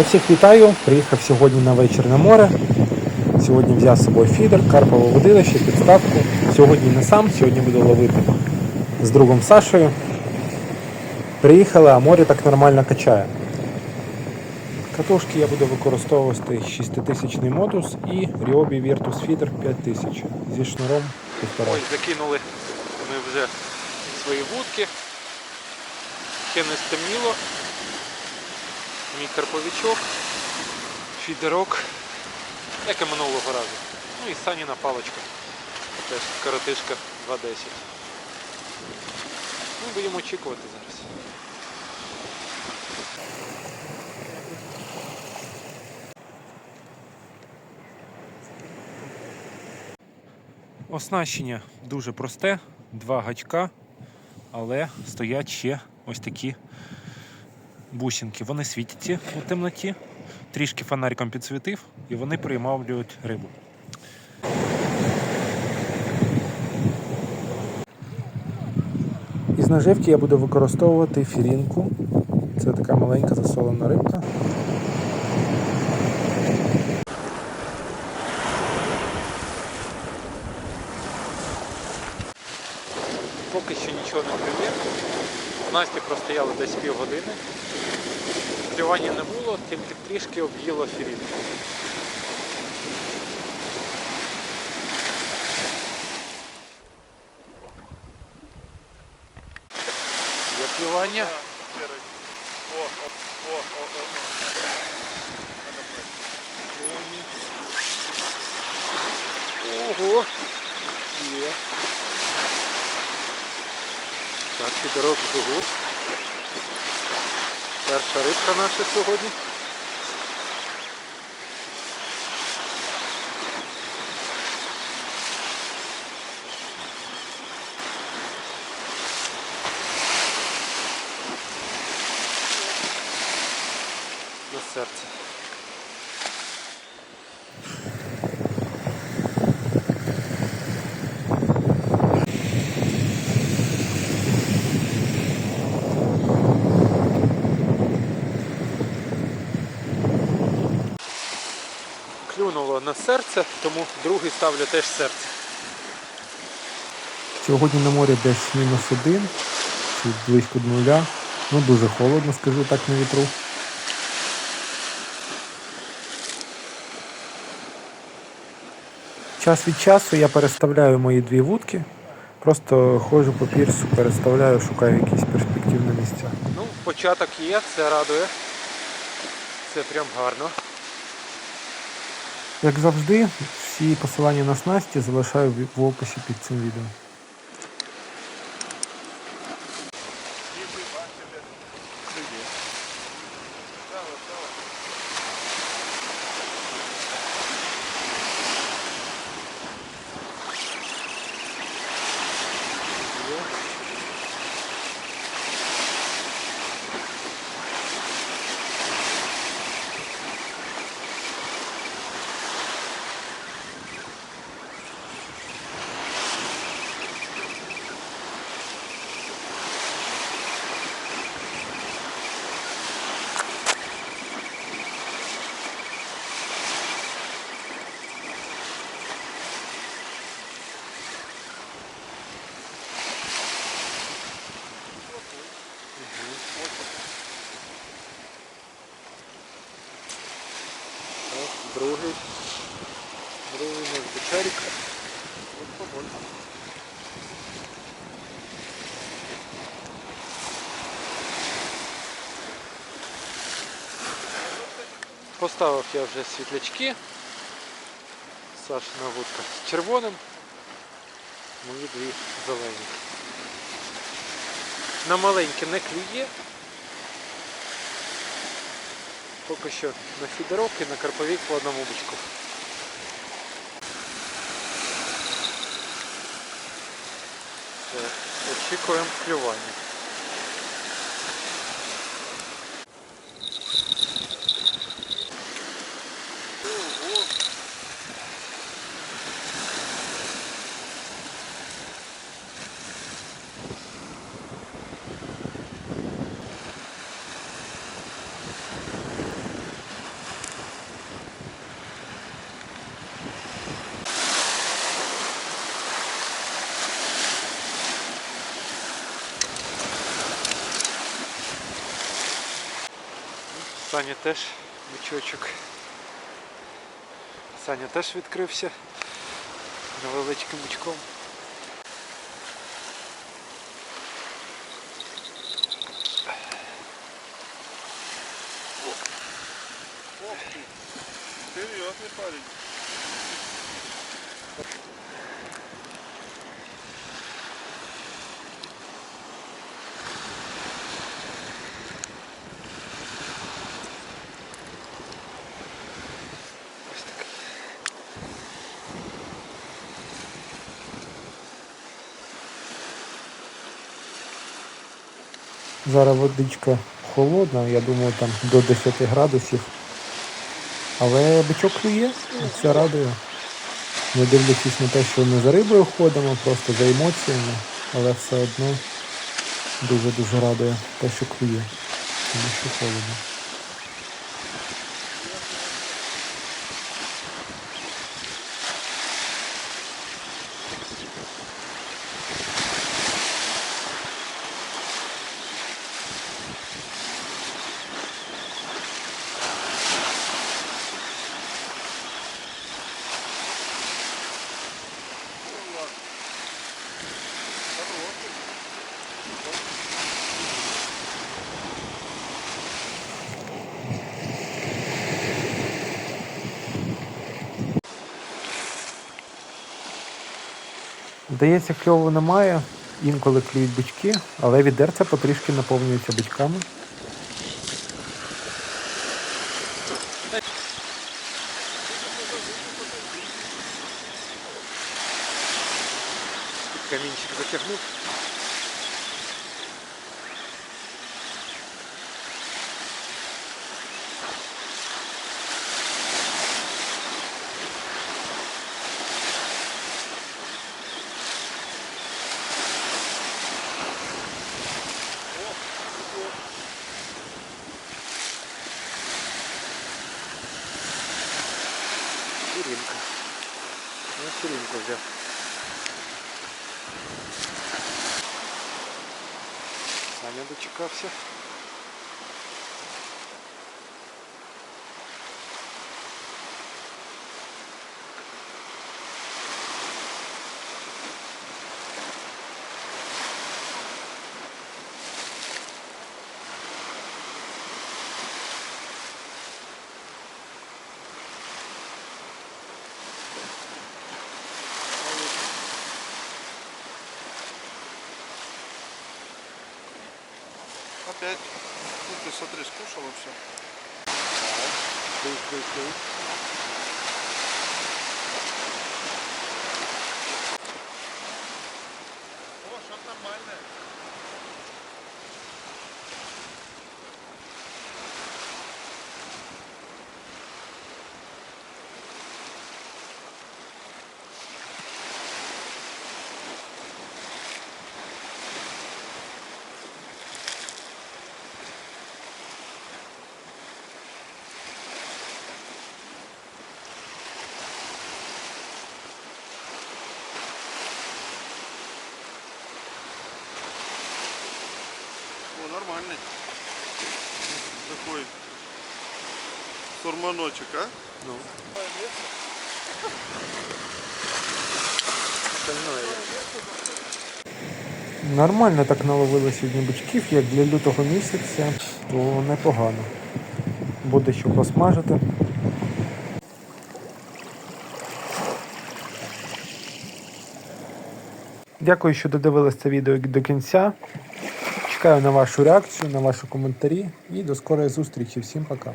Я всіх вітаю. Приїхав сьогодні на вечір на море. Сьогодні взяв з собою фідер, карпове водилище, підставку. Сьогодні не сам, сьогодні буду ловити з другом Сашею. Приїхали, а море так нормально качає. Катушки я буду використовувати 6000 модус і Ryobi Virtus Feeder 5000 зі шнуром 1,5. Ось закинули ми вже свої вудки. Ще не стемніло. Мій карповичок, фідерок, як і минулого разу. Ну і саніна паличка. Теж коротишка 2.10. Ну, будемо очікувати зараз. Оснащення дуже просте, два гачка, але стоять ще ось такі бусинки. Вони світяться у темноті, трішки фонариком підсвітив і вони приймавлюють рибу. Із наживки я буду використовувати фірінку. Це така маленька засолена рибка. Поки що нічого не Насті простояли десь півгодини. Клювання не було, тільки трішки об'їло фірінку. Є клювання. Ого! Є. Так, підорок дугу. Перша рибка наша сьогодні. На серце. Клюнуло на серце, тому другий ставлю теж серце. Сьогодні на морі десь мінус один, чи близько до нуля. Ну дуже холодно, скажу так на вітру. Час від часу я переставляю мої дві вудки. Просто ходжу по пірсу, переставляю, шукаю якісь перспективні місця. Ну, початок є, це радує. Це прям гарно. Як завжди, всі посилання на снасті залишаю в- описі під цим відео. Другий. Другий незвичайник. От побольше. Поставив я вже світлячки. Сашина вудка з червоним. Мої дві зелені. На маленьке не клює. Поки що на фідерок і на карповік по одному бочку. Очікуємо клювання. Саня теж бичочок. Саня теж відкрився невеличким бичком. Серьезный парень. Зараз водичка холодна, я думаю, там до 10 градусів. Але бичок клює, це радує. Не дивлячись на те, що ми за рибою ходимо, просто за емоціями, але все одно дуже-дуже радує те, що клює. Тому що холодно. Здається, кльову немає, інколи клюють бички, але відерця потрішки наповнюються бичками. Камінчик затягнув. Сірінка. Я взяв. Саня дочекався. Опять. Ну ты смотри, скушал и все. Клюй, дых, дых, О, О, нормальный. Такой сурманочек, а? Ну, Нормально так наловили сьогодні бичків, як для лютого місяця, то непогано. Буде що посмажити. Дякую, що додивились це відео до кінця. Чекаю на вашу реакцію, на ваші коментарі і до скорої зустрічі. Всім пока.